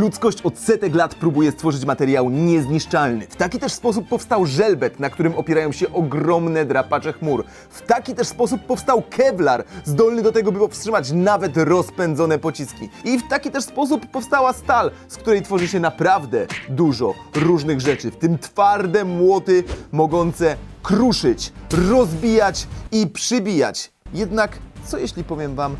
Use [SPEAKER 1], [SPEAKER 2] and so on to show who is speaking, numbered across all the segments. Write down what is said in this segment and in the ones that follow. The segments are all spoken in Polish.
[SPEAKER 1] Ludzkość od setek lat próbuje stworzyć materiał niezniszczalny. W taki też sposób powstał żelbet, na którym opierają się ogromne drapacze chmur. W taki też sposób powstał kevlar, zdolny do tego, by powstrzymać nawet rozpędzone pociski. I w taki też sposób powstała stal, z której tworzy się naprawdę dużo różnych rzeczy, w tym twarde młoty mogące kruszyć, rozbijać i przybijać. Jednak co jeśli powiem wam,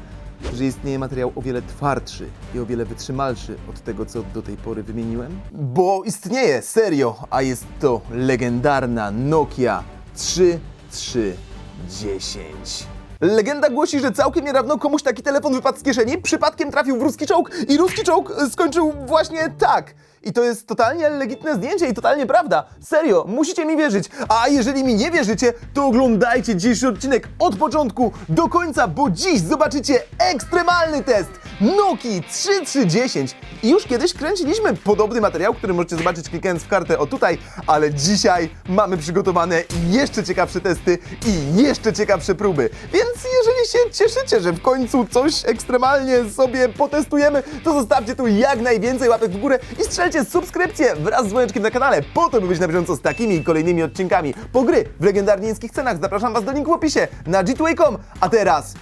[SPEAKER 1] że istnieje materiał o wiele twardszy i o wiele wytrzymalszy od tego, co do tej pory wymieniłem? Bo istnieje, serio, a jest to legendarna Nokia 3310. Legenda głosi, że całkiem niedawno komuś taki telefon wypadł z kieszeni, przypadkiem trafił w ruski czołg i ruski czołg y, skończył właśnie tak. I to jest totalnie legitne zdjęcie i totalnie prawda. Serio, musicie mi wierzyć. A jeżeli mi nie wierzycie, to oglądajcie dzisiejszy odcinek od początku do końca, bo dziś zobaczycie ekstremalny test Nokii 3310. I już kiedyś kręciliśmy podobny materiał, który możecie zobaczyć klikając w kartę o tutaj, ale dzisiaj mamy przygotowane jeszcze ciekawsze testy i jeszcze ciekawsze próby. Więc jeżeli się cieszycie, że w końcu coś ekstremalnie sobie potestujemy, to zostawcie tu jak najwięcej łapek w górę i strzelcie subskrypcję wraz z dzwoneczkiem na kanale, po to by być na bieżąco z takimi i kolejnymi odcinkami. Po gry w legendarnie niskich cenach zapraszam Was do linku w opisie na g2a.com. A teraz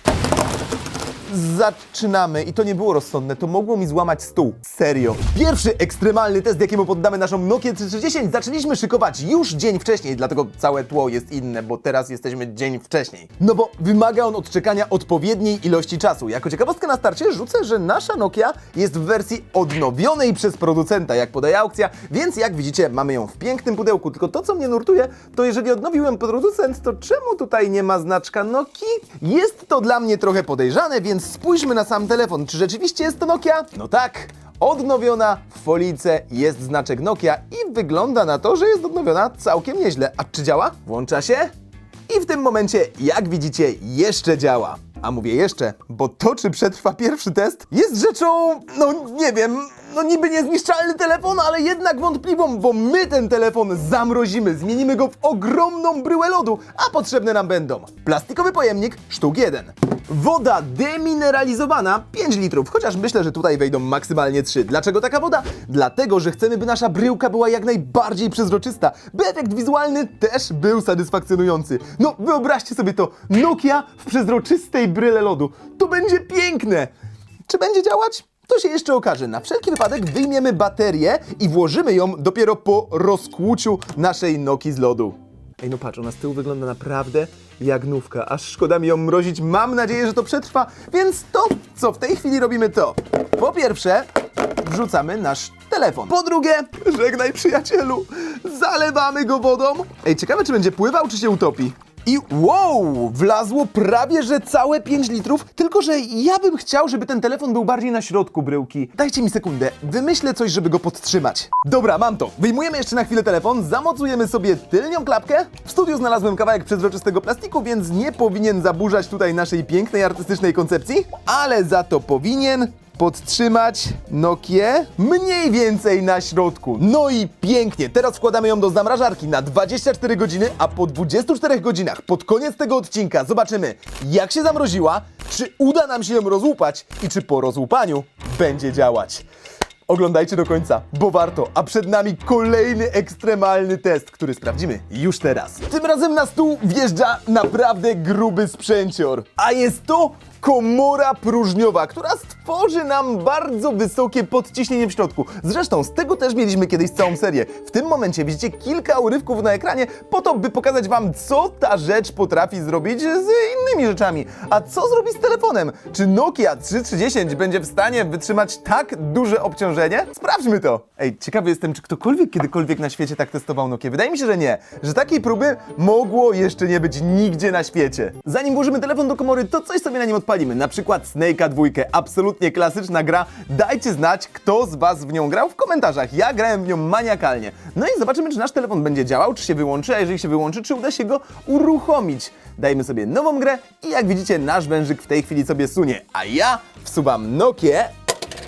[SPEAKER 1] zaczynamy i to nie było rozsądne, to mogło mi złamać stół. Serio. Pierwszy ekstremalny test, jakiemu poddamy naszą Nokię 3310, zaczęliśmy szykować już dzień wcześniej, dlatego całe tło jest inne, bo teraz jesteśmy dzień wcześniej. No bo wymaga on odczekania odpowiedniej ilości czasu. Jako ciekawostkę na starcie rzucę, że nasza Nokia jest w wersji odnowionej przez producenta, jak podaje aukcja, więc jak widzicie mamy ją w pięknym pudełku, tylko to co mnie nurtuje, to jeżeli odnowił ją producent, to czemu tutaj nie ma znaczka Nokii? Jest to dla mnie trochę podejrzane, więc spójrzmy na sam telefon. Czy rzeczywiście jest to Nokia? No tak. Odnowiona w folice jest znaczek Nokia i wygląda na to, że jest odnowiona całkiem nieźle. A czy działa? Włącza się i w tym momencie, jak widzicie, jeszcze działa. A mówię jeszcze, bo to, czy przetrwa pierwszy test, jest rzeczą, no nie wiem, no niby niezniszczalny telefon, ale jednak wątpliwą, bo my ten telefon zamrozimy, zmienimy go w ogromną bryłę lodu, a potrzebne nam będą plastikowy pojemnik, sztuk jeden. Woda demineralizowana 5 litrów, chociaż myślę, że tutaj wejdą maksymalnie 3. Dlaczego taka woda? Dlatego, że chcemy, by nasza bryłka była jak najbardziej przezroczysta, by efekt wizualny też był satysfakcjonujący. No, wyobraźcie sobie to, Nokia w przezroczystej bryle lodu. To będzie piękne! Czy będzie działać? To się jeszcze okaże. Na wszelki wypadek wyjmiemy baterię i włożymy ją dopiero po rozkłuciu naszej Nokii z lodu. Ej, no patrz, ona z tyłu wygląda naprawdę jak nówka, aż szkoda mi ją mrozić. Mam nadzieję, że to przetrwa, więc to, co w tej chwili robimy to. Po pierwsze, wrzucamy nasz telefon. Po drugie, żegnaj przyjacielu, zalewamy go wodą. Ej, ciekawe, czy będzie pływał, czy się utopi. I wow, wlazło prawie że całe 5 litrów, tylko że ja bym chciał, żeby ten telefon był bardziej na środku bryłki. Dajcie mi sekundę, wymyślę coś, żeby go podtrzymać. Dobra, mam to. Wyjmujemy jeszcze na chwilę telefon, zamocujemy sobie tylnią klapkę. W studiu znalazłem kawałek przezroczystego plastiku, więc nie powinien zaburzać tutaj naszej pięknej artystycznej koncepcji, ale za to powinien podtrzymać Nokię mniej więcej na środku. No i pięknie. Teraz wkładamy ją do zamrażarki na 24 godziny, a po 24 godzinach, pod koniec tego odcinka, zobaczymy, jak się zamroziła, czy uda nam się ją rozłupać i czy po rozłupaniu będzie działać. Oglądajcie do końca, bo warto, a przed nami kolejny ekstremalny test, który sprawdzimy już teraz. Tym razem na stół wjeżdża naprawdę gruby sprzęcior, a jest to komora próżniowa, która stworzy nam bardzo wysokie podciśnienie w środku. Zresztą z tego też mieliśmy kiedyś całą serię. W tym momencie widzicie kilka urywków na ekranie po to, by pokazać wam, co ta rzecz potrafi zrobić z innymi rzeczami. A co zrobi z telefonem? Czy Nokia 3310 będzie w stanie wytrzymać tak duże obciążenie? Sprawdźmy to. Ej, ciekawy jestem, czy ktokolwiek kiedykolwiek na świecie tak testował Nokię. Wydaje mi się, że nie. Że takiej próby mogło jeszcze nie być nigdzie na świecie. Zanim włożymy telefon do komory, to coś sobie na nim odpalimy. Na przykład Snake'a 2. Absolutnie klasyczna gra. Dajcie znać, kto z Was w nią grał w komentarzach. Ja grałem w nią maniakalnie. No i zobaczymy, czy nasz telefon będzie działał, czy się wyłączy, a jeżeli się wyłączy, czy uda się go uruchomić. Dajmy sobie nową grę i jak widzicie, nasz wężyk w tej chwili sobie sunie, a ja wsuwam Nokię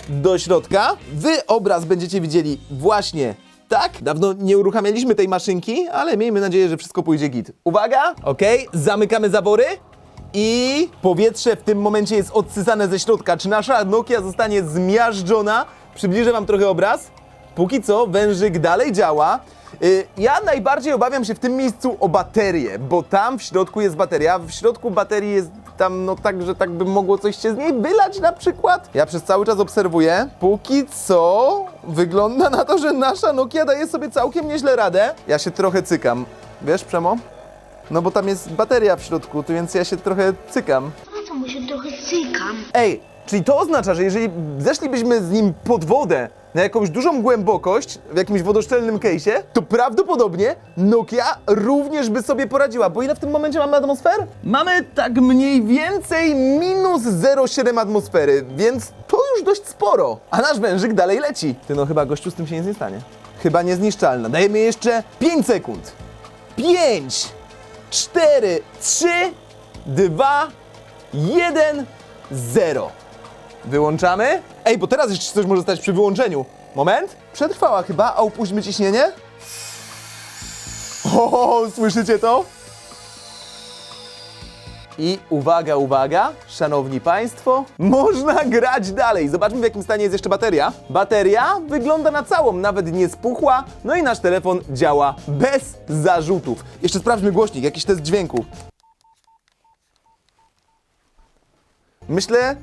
[SPEAKER 1] do środka. Wy obraz będziecie widzieli właśnie tak. Dawno nie uruchamialiśmy tej maszynki, ale miejmy nadzieję, że wszystko pójdzie git. Uwaga, okej, zamykamy zawory. I powietrze w tym momencie jest odsysane ze środka. Czy nasza Nokia zostanie zmiażdżona Przybliżę wam trochę obraz. Póki co wężyk dalej działa. Y, Ja najbardziej obawiam się w tym miejscu o baterię, bo tam w środku jest bateria. W środku baterii jest tam, no tak, że tak by mogło coś się z niej wylać na przykład. Ja przez cały czas obserwuję. Póki co wygląda na to, że nasza Nokia daje sobie całkiem nieźle radę. Ja się trochę cykam. Wiesz, Przemo? No bo tam jest bateria w środku, to więc ja się trochę cykam.
[SPEAKER 2] No to mu się trochę cykam.
[SPEAKER 1] Ej, czyli to oznacza, że jeżeli zeszlibyśmy z nim pod wodę na jakąś dużą głębokość w jakimś wodoszczelnym case'ie, to prawdopodobnie Nokia również by sobie poradziła. Bo ile w tym momencie mamy atmosfer? Mamy tak mniej więcej minus 0,7 atmosfery, więc to już dość sporo. A nasz wężyk dalej leci. Ty no chyba gościu z tym się nic nie stanie. Chyba niezniszczalna. Dajemy jeszcze 5 sekund. 5, 4, 3, 2, 1, 0. Wyłączamy? Ej, bo teraz jeszcze coś może stać przy wyłączeniu. Moment. Przetrwała chyba, a upuśćmy ciśnienie. O, słyszycie to? I uwaga, uwaga, szanowni państwo, można grać dalej. Zobaczmy w jakim stanie jest jeszcze bateria. Bateria wygląda na całą, nawet nie spuchła, no i nasz telefon działa bez zarzutów. Jeszcze sprawdźmy głośnik, jakiś test dźwięku. Myślę,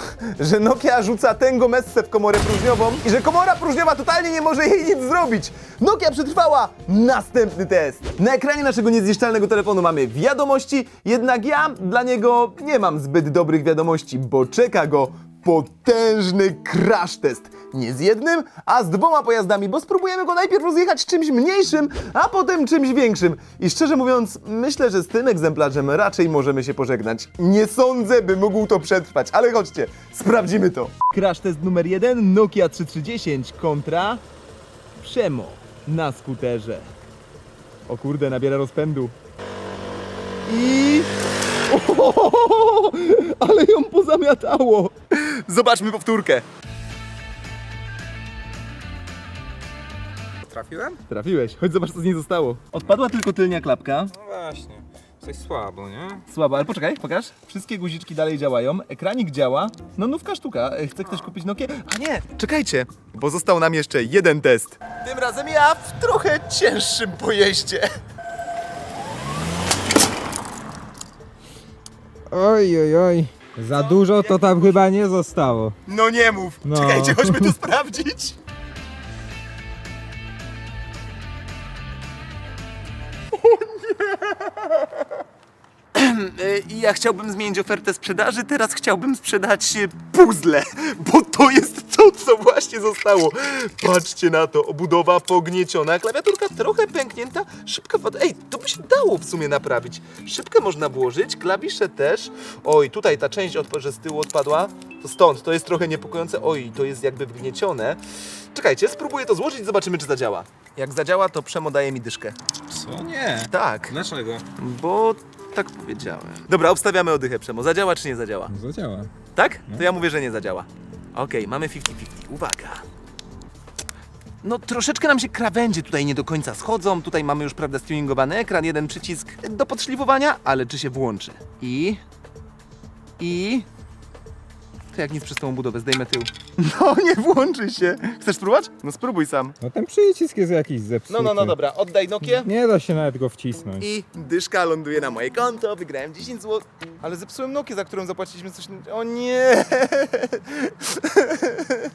[SPEAKER 1] że Nokia rzuca tęgo messę w komorę próżniową i że komora próżniowa totalnie nie może jej nic zrobić. Nokia przetrwała następny test. Na ekranie naszego niezniszczalnego telefonu mamy wiadomości, jednak ja dla niego nie mam zbyt dobrych wiadomości, bo czeka go potężny crash test. Nie z jednym, a z dwoma pojazdami, bo spróbujemy go najpierw rozjechać czymś mniejszym, a potem czymś większym. I szczerze mówiąc, myślę, że z tym egzemplarzem raczej możemy się pożegnać. Nie sądzę, by mógł to przetrwać, ale chodźcie, sprawdzimy to. Crash test numer jeden, Nokia 3310 kontra Przemo na skuterze. O kurde, nabiera rozpędu. I... O, ale ją pozamiatało. Zobaczmy powtórkę.
[SPEAKER 3] Trafiłem?
[SPEAKER 1] Trafiłeś, chodź zobacz co z niej zostało. Odpadła tylko tylnia klapka.
[SPEAKER 3] No właśnie. Coś słabo, nie?
[SPEAKER 1] Słabo, ale poczekaj, pokaż. Wszystkie guziczki dalej działają, ekranik działa. No nówka sztuka. E, Chce ktoś kupić Nokię? A nie, czekajcie, bo został nam jeszcze jeden test. Tym razem ja w trochę cięższym pojeździe.
[SPEAKER 4] Oj, oj, oj. Za dużo to tam chyba nie zostało.
[SPEAKER 1] No nie mów.
[SPEAKER 4] No.
[SPEAKER 1] Czekajcie, chodźmy to sprawdzić. I ja chciałbym zmienić ofertę sprzedaży, teraz chciałbym sprzedać e, puzzle, bo to jest to, co właśnie zostało. Patrzcie na to, obudowa pognieciona, klawiaturka trochę pęknięta, szybka wad... Ej, to by się dało w sumie naprawić. Szybkę można włożyć, klawisze też. Oj, tutaj ta część, że z tyłu odpadła, to stąd, to jest trochę niepokojące. Oj, to jest jakby wgniecione. Czekajcie, spróbuję to złożyć, zobaczymy, czy zadziała. Jak zadziała, to Przemo daje mi dyszkę.
[SPEAKER 3] Co? Nie.
[SPEAKER 1] Tak,
[SPEAKER 3] Dlaczego?
[SPEAKER 1] bo tak powiedziałem. Dobra, obstawiamy odychę, Przemo. Zadziała czy nie zadziała?
[SPEAKER 4] Zadziała.
[SPEAKER 1] Tak? To ja mówię, że nie zadziała. Okej, mamy 50-50. Uwaga. No troszeczkę nam się krawędzie tutaj nie do końca schodzą. Tutaj mamy już, prawda, tuningowany ekran, jeden przycisk do podszlifowania, ale czy się włączy? I... I... To jak nic przez tą budowę, zdejmę tył. No, nie włączy się. Chcesz spróbować? No spróbuj sam.
[SPEAKER 4] No ten przycisk jest jakiś zepsuty.
[SPEAKER 1] No, no, no, dobra, oddaj Nokię.
[SPEAKER 4] Nie da się nawet go wcisnąć.
[SPEAKER 1] I dyszka ląduje na moje konto, wygrałem 10 zł. Ale zepsułem Nokię, za którą zapłaciliśmy coś... O nie!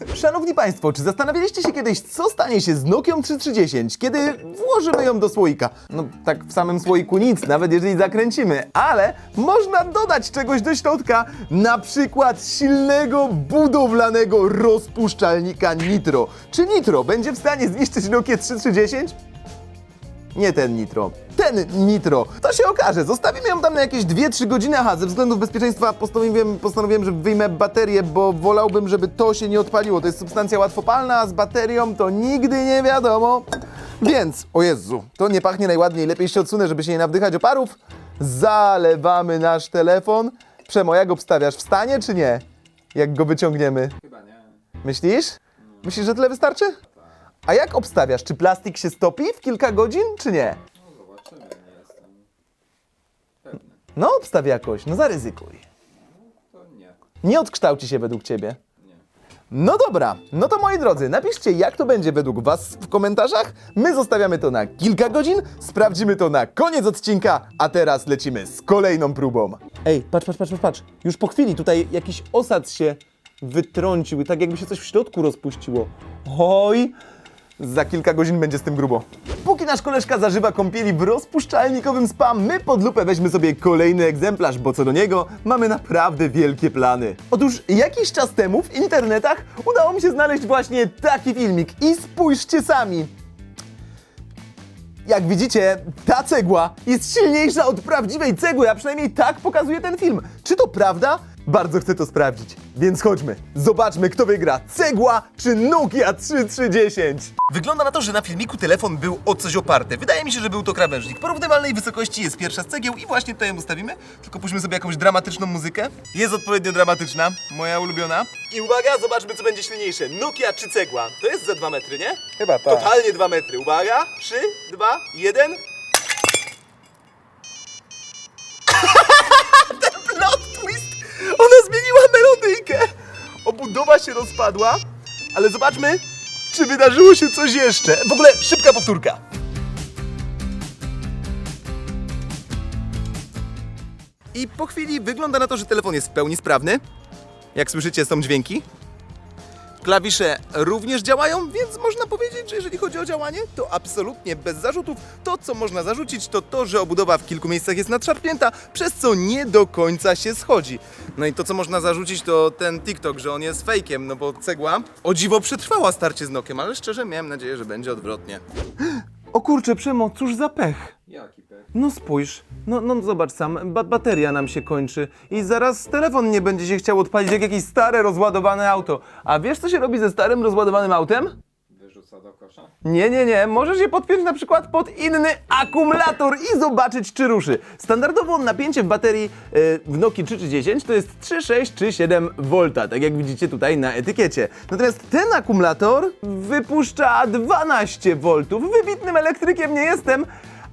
[SPEAKER 1] Szanowni Państwo, czy zastanawialiście się kiedyś, co stanie się z Nokią 3310, kiedy włożymy ją do słoika? No tak w samym słoiku nic, nawet jeżeli zakręcimy, ale można dodać czegoś do środka, na przykład silnego, budowlanego rozpuszczalnika Nitro. Czy Nitro będzie w stanie zniszczyć Nokię 3310? Nie ten nitro. Ten nitro. To się okaże. Zostawimy ją tam na jakieś 2-3 godziny. Aha, ze względów bezpieczeństwa postanowiłem, postanowiłem, że wyjmę baterię, bo wolałbym, żeby to się nie odpaliło. To jest substancja łatwopalna, a z baterią to nigdy nie wiadomo. Więc, o Jezu, to nie pachnie najładniej. Lepiej się odsunę, żeby się nie nawdychać oparów. Zalewamy nasz telefon. Przemo, jak obstawiasz? Wstanie czy nie? Jak go wyciągniemy?
[SPEAKER 3] Chyba.
[SPEAKER 1] Myślisz? Myślisz, że tyle wystarczy? A jak obstawiasz? Czy plastik się stopi w kilka godzin, czy nie?
[SPEAKER 3] No zobaczymy, nie jestem pewny.
[SPEAKER 1] No, obstaw jakoś, no zaryzykuj.
[SPEAKER 3] To nie.
[SPEAKER 1] Nie odkształci się według ciebie. No dobra, no to moi drodzy, napiszcie jak to będzie według was w komentarzach. My zostawiamy to na kilka godzin, sprawdzimy to na koniec odcinka, a teraz lecimy z kolejną próbą. Ej, patrz, patrz, patrz, patrz, patrz. Już po chwili tutaj jakiś osad się wytrącił, tak jakby się coś w środku rozpuściło. Oj, za kilka godzin będzie z tym grubo. Póki nasz koleżka zażywa kąpieli w rozpuszczalnikowym spa, my pod lupę weźmy sobie kolejny egzemplarz, bo co do niego mamy naprawdę wielkie plany. Otóż jakiś czas temu w internetach udało mi się znaleźć właśnie taki filmik i spójrzcie sami. Jak widzicie, ta cegła jest silniejsza od prawdziwej cegły, a przynajmniej tak pokazuje ten film. Czy to prawda? Bardzo chcę to sprawdzić. Więc chodźmy, zobaczmy kto wygra, cegła czy Nokia 3310. Wygląda na to, że na filmiku telefon był o coś oparty. Wydaje mi się, że był to krawężnik. Porównywalnej wysokości jest pierwsza z cegieł i właśnie tutaj ją ustawimy. Tylko puśćmy sobie jakąś dramatyczną muzykę. Jest odpowiednio dramatyczna, moja ulubiona. I uwaga, zobaczmy co będzie silniejsze. Nokia czy cegła? To jest za 2 metry, nie?
[SPEAKER 4] Chyba tak.
[SPEAKER 1] Totalnie 2 metry. Uwaga, 3, 2, 1. Się rozpadła, ale zobaczmy, czy wydarzyło się coś jeszcze. W ogóle szybka powtórka. I po chwili wygląda na to, że telefon jest w pełni sprawny. Jak słyszycie, są dźwięki. Klawisze również działają, więc można powiedzieć, że jeżeli chodzi o działanie, to absolutnie bez zarzutów. To, co można zarzucić, to to, że obudowa w kilku miejscach jest nadszarpnięta, przez co nie do końca się schodzi. No i to, co można zarzucić, to ten TikTok, że on jest fejkiem, no bo cegła o dziwo przetrwała starcie z Nokiem, ale szczerze miałem nadzieję, że będzie odwrotnie. O kurczę, Przemo, cóż za pech.
[SPEAKER 3] Jaki pech?
[SPEAKER 1] No spójrz, no, no zobacz sam, ba bateria nam się kończy i zaraz telefon nie będzie się chciał odpalić jak jakieś stare, rozładowane auto. A wiesz co się robi ze starym, rozładowanym autem?
[SPEAKER 3] Wyrzuca do kosza?
[SPEAKER 1] Nie, nie, nie, możesz je podpiąć na przykład pod inny akumulator i zobaczyć czy ruszy. Standardowo napięcie w baterii yy, w Nokii 3310 to jest 3, 6 czy 7 V, tak jak widzicie tutaj na etykiecie. Natomiast ten akumulator wypuszcza 12 V. Wybitnym elektrykiem nie jestem,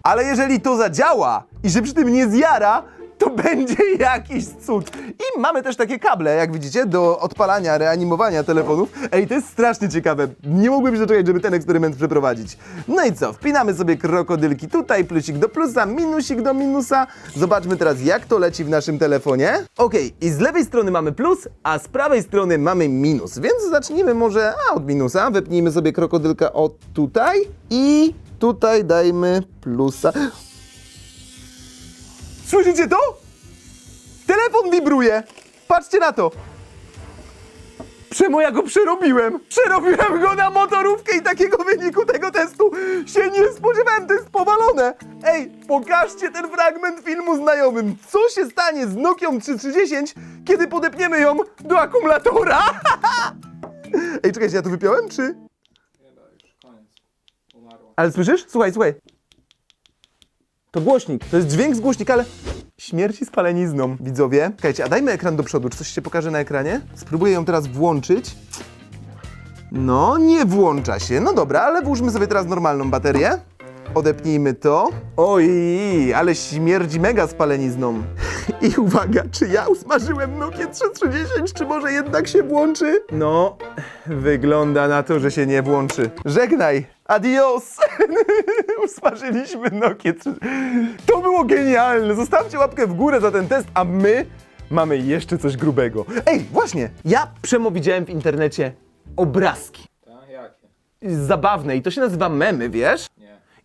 [SPEAKER 1] ale jeżeli to zadziała i że przy tym nie zjara, to będzie jakiś cud. I mamy też takie kable, jak widzicie, do odpalania, reanimowania telefonów. Ej, to jest strasznie ciekawe. Nie mogłem się doczekać, żeby ten eksperyment przeprowadzić. No i co? Wpinamy sobie krokodylki tutaj, plusik do plusa, minusik do minusa. Zobaczmy teraz, jak to leci w naszym telefonie. Okej, i z lewej strony mamy plus, a z prawej strony mamy minus. Więc zacznijmy może a, od minusa. Wepnijmy sobie krokodylka o tutaj i tutaj dajmy plusa. Słyszycie to? Telefon wibruje! Patrzcie na to! Przemo ja go przerobiłem! Przerobiłem go na motorówkę i takiego wyniku tego testu się nie spodziewałem, to jest powalone! Ej, pokażcie ten fragment filmu znajomym! Co się stanie z Nokią 3310, kiedy podepniemy ją do akumulatora? Ej, czekajcie, ja to wypiąłem, czy?
[SPEAKER 3] Chyba już koniec. Umarła.
[SPEAKER 1] Ale słyszysz? Słuchaj, słuchaj. To głośnik, to jest dźwięk z głośnika, ale śmierci spalenizną, widzowie. Czekajcie, a dajmy ekran do przodu, czy coś się pokaże na ekranie? Spróbuję ją teraz włączyć. No, nie włącza się. No dobra, ale włóżmy sobie teraz normalną baterię. Odepnijmy to. Oj, ale śmierdzi mega spalenizną. I uwaga, czy ja usmażyłem Nokia 3310, czy może jednak się włączy? No, wygląda na to, że się nie włączy. Żegnaj, adios! Usmażyliśmy Nokia 3. To było genialne. Zostawcie łapkę w górę za ten test, a my mamy jeszcze coś grubego. Ej, właśnie, ja przemo widziałem w internecie obrazki.
[SPEAKER 3] Tak? Jakie?
[SPEAKER 1] Zabawne i to się nazywa memy, wiesz?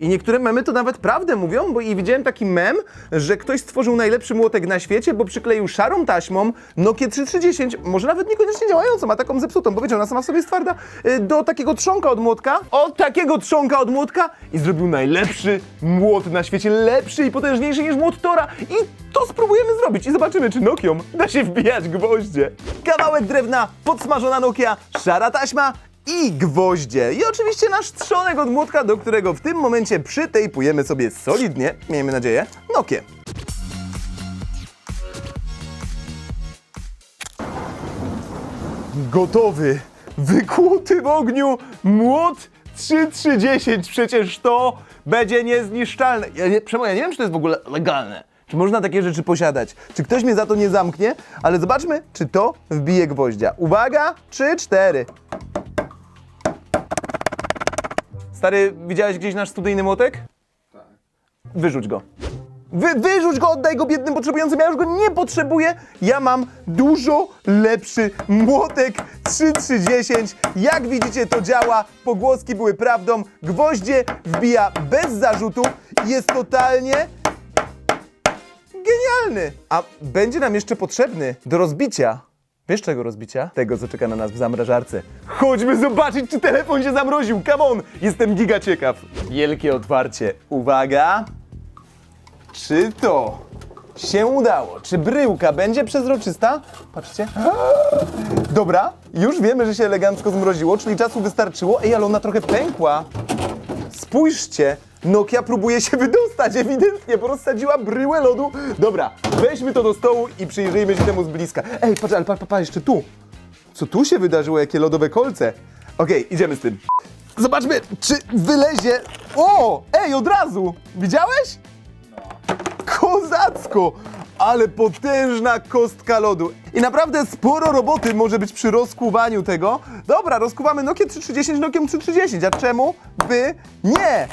[SPEAKER 1] I niektóre memy to nawet prawdę mówią, bo i widziałem taki mem, że ktoś stworzył najlepszy młotek na świecie, bo przykleił szarą taśmą Nokia 3310, może nawet niekoniecznie działającą, a taką zepsutą, bo wiecie, ona sama w sobie jest twarda, y, do takiego trzonka od młotka, od takiego trzonka od młotka! I zrobił najlepszy młot na świecie, lepszy i potężniejszy niż młot Tora. I to spróbujemy zrobić. I zobaczymy, czy Nokią da się wbijać gwoździe. Kawałek drewna, podsmażona Nokia, szara taśma i gwoździe. I oczywiście nasz trzonek od młotka, do którego w tym momencie przytejpujemy sobie solidnie, miejmy nadzieję, Nokię. Gotowy, wykłuty w ogniu młot 3310. Przecież to będzie niezniszczalne. Ja nie, Przemo, ja nie wiem, czy to jest w ogóle legalne. Czy można takie rzeczy posiadać? Czy ktoś mnie za to nie zamknie? Ale zobaczmy, czy to wbije gwoździa. Uwaga, trzy, cztery. Stary, widziałeś gdzieś nasz studyjny młotek?
[SPEAKER 3] Tak.
[SPEAKER 1] Wyrzuć go. Wy, wyrzuć go, oddaj go biednym potrzebującym. Ja już go nie potrzebuję. Ja mam dużo lepszy młotek 3310. Jak widzicie, to działa. Pogłoski były prawdą. Gwoździe wbija bez zarzutu. Jest totalnie genialny. A będzie nam jeszcze potrzebny do rozbicia. Wiesz czego rozbicia? Tego, co czeka na nas w zamrażarce. Chodźmy zobaczyć, czy telefon się zamroził. Come on! Jestem giga ciekaw. Wielkie otwarcie. Uwaga. Czy to się udało? Czy bryłka będzie przezroczysta? Patrzcie. Dobra, już wiemy, że się elegancko zmroziło, czyli czasu wystarczyło. Ej, ale ona trochę pękła. Spójrzcie, Nokia próbuje się wydostać ewidentnie, bo rozsadziła bryłę lodu. Dobra, weźmy to do stołu i przyjrzyjmy się temu z bliska. Ej, patrz, ale patrz, patrz, jeszcze tu. Co tu się wydarzyło? Jakie lodowe kolce. Okej, idziemy z tym. Zobaczmy, czy wylezie. O! Ej, od razu! Widziałeś? Kozacko! Ale potężna kostka lodu. I naprawdę sporo roboty może być przy rozkuwaniu tego. Dobra, rozkuwamy Nokia 3310 Nokia 3310. A czemu by nie?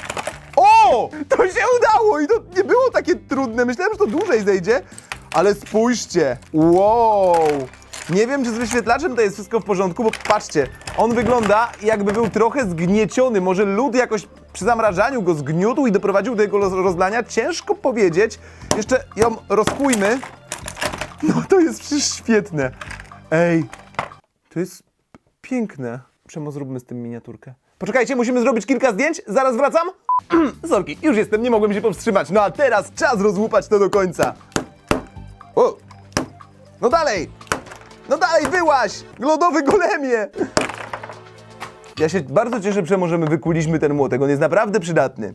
[SPEAKER 1] O! To się udało i to nie było takie trudne. Myślałem, że to dłużej zejdzie. Ale spójrzcie. Wow! Nie wiem, czy z wyświetlaczem to jest wszystko w porządku, bo patrzcie, on wygląda jakby był trochę zgnieciony. Może lód jakoś przy zamrażaniu go zgniótł i doprowadził do jego roz- rozlania. Ciężko powiedzieć. Jeszcze ją rozkujmy. No to jest przecież świetne. Ej, to jest piękne. Przemo, zróbmy z tym miniaturkę. Poczekajcie, musimy zrobić kilka zdjęć. Zaraz wracam. Sorki, już jestem, nie mogłem się powstrzymać. No a teraz czas rozłupać to do końca. O! No dalej! No dalej, wyłaś! Lodowy golemie! Ja się bardzo cieszę, że możemy wykuliśmy ten młotek. On jest naprawdę przydatny.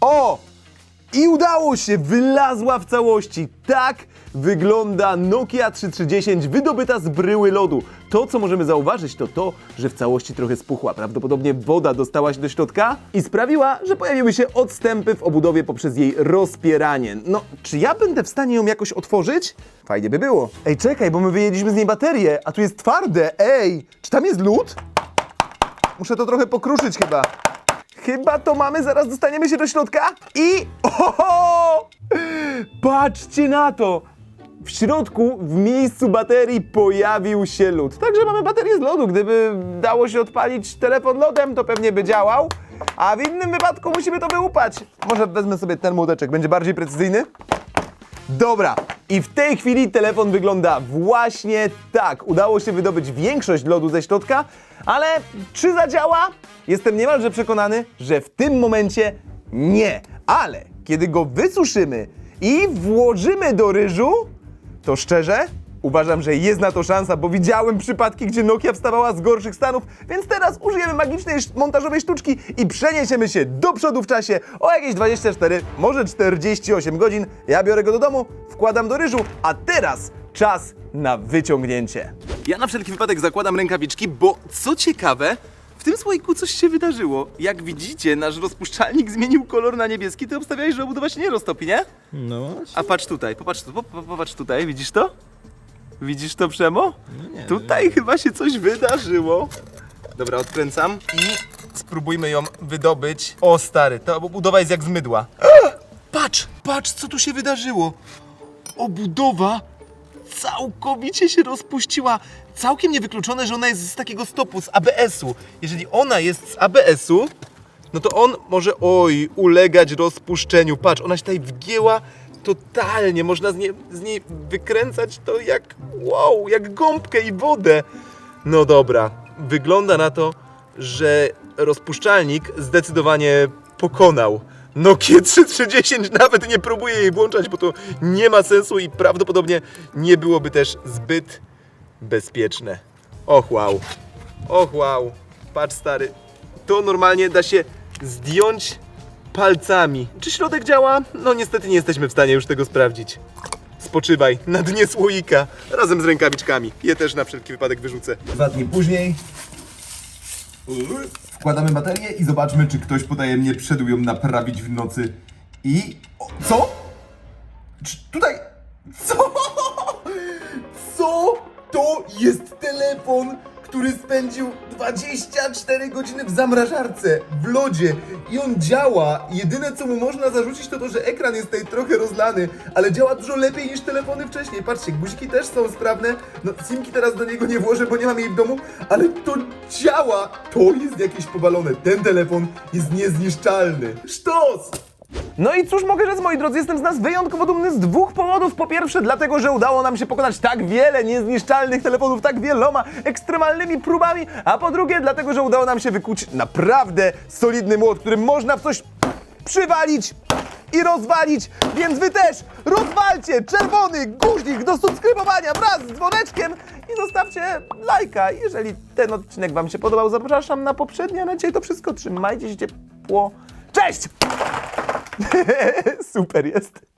[SPEAKER 1] O! I udało się! Wylazła w całości. Tak wygląda Nokia 3310 wydobyta z bryły lodu. To, co możemy zauważyć, to to, że w całości trochę spuchła. Prawdopodobnie woda dostała się do środka i sprawiła, że pojawiły się odstępy w obudowie poprzez jej rozpieranie. No, czy ja będę w stanie ją jakoś otworzyć? Fajnie by było. Ej, czekaj, bo my wyjedliśmy z niej baterię, a tu jest twarde. Ej, czy tam jest lód? Muszę to trochę pokruszyć chyba. Chyba to mamy, zaraz dostaniemy się do środka i... Oho! Patrzcie na to! W środku, w miejscu baterii pojawił się lód. Także mamy baterię z lodu. Gdyby dało się odpalić telefon lodem, to pewnie by działał. A w innym wypadku musimy to wyłupać. Może wezmę sobie ten młoteczek, będzie bardziej precyzyjny. Dobra, i w tej chwili telefon wygląda właśnie tak. Udało się wydobyć większość lodu ze środka, ale czy zadziała? Jestem niemalże przekonany, że w tym momencie nie. Ale kiedy go wysuszymy i włożymy do ryżu, to szczerze uważam, że jest na to szansa, bo widziałem przypadki, gdzie Nokia wstawała z gorszych stanów, więc teraz użyjemy magicznej montażowej sztuczki i przeniesiemy się do przodu w czasie o jakieś 24, może 48 godzin. Ja biorę go do domu, wkładam do ryżu, a teraz czas na wyciągnięcie. Ja na wszelki wypadek zakładam rękawiczki, bo co ciekawe, w tym słoiku coś się wydarzyło. Jak widzicie, nasz rozpuszczalnik zmienił kolor na niebieski, ty obstawiałeś, że obudowa się nie roztopi, nie?
[SPEAKER 4] No,
[SPEAKER 1] A patrz tutaj, popatrz tu, popatrz tutaj, widzisz to? Widzisz to, Przemo?
[SPEAKER 4] nie.
[SPEAKER 1] Tutaj chyba się coś wydarzyło. Dobra, odkręcam i spróbujmy ją wydobyć. O stary, ta obudowa jest jak z mydła. Patrz, patrz co tu się wydarzyło. Obudowa całkowicie się rozpuściła. Całkiem niewykluczone, że ona jest z takiego stopu, z ABS-u. Jeżeli ona jest z ABS-u, no to on może, oj, ulegać rozpuszczeniu. Patrz, ona się tutaj wgięła totalnie. Można z niej, z niej wykręcać to jak, wow, jak gąbkę i wodę. No dobra, wygląda na to, że rozpuszczalnik zdecydowanie pokonał. Nokia 3310 nawet nie próbuję jej włączać, bo to nie ma sensu i prawdopodobnie nie byłoby też zbyt bezpieczne. Och wow, och wow, patrz stary, to normalnie da się zdjąć palcami. Czy środek działa? No niestety nie jesteśmy w stanie już tego sprawdzić. Spoczywaj na dnie słoika razem z rękawiczkami. Je też na wszelki wypadek wyrzucę.
[SPEAKER 5] Dwa dni później wkładamy baterię i zobaczmy, czy ktoś potajemnie wszedł ją naprawić w nocy. I... O, co? Czy Tutaj. Co? Co? To jest telefon, który spędził 24 godziny w zamrażarce, w lodzie i on działa. Jedyne co mu można zarzucić to to, że ekran jest tutaj trochę rozlany, ale działa dużo lepiej niż telefony wcześniej. Patrzcie, guziki też są sprawne. No, simki teraz do niego nie włożę, bo nie mam jej w domu, ale to działa. To jest jakieś powalone. Ten telefon jest niezniszczalny. Sztos!
[SPEAKER 1] No i cóż mogę rzec, moi drodzy, jestem z nas wyjątkowo dumny z dwóch powodów. Po pierwsze, dlatego, że udało nam się pokonać tak wiele niezniszczalnych telefonów, tak wieloma ekstremalnymi próbami, a po drugie, dlatego, że udało nam się wykuć naprawdę solidny młot, którym można w coś przywalić i rozwalić, więc wy też rozwalcie czerwony guzik do subskrybowania wraz z dzwoneczkiem i zostawcie lajka. Jeżeli ten odcinek wam się podobał, zapraszam na poprzednie, a na dzisiaj to wszystko. Trzymajcie się ciepło. Cześć! Super jest.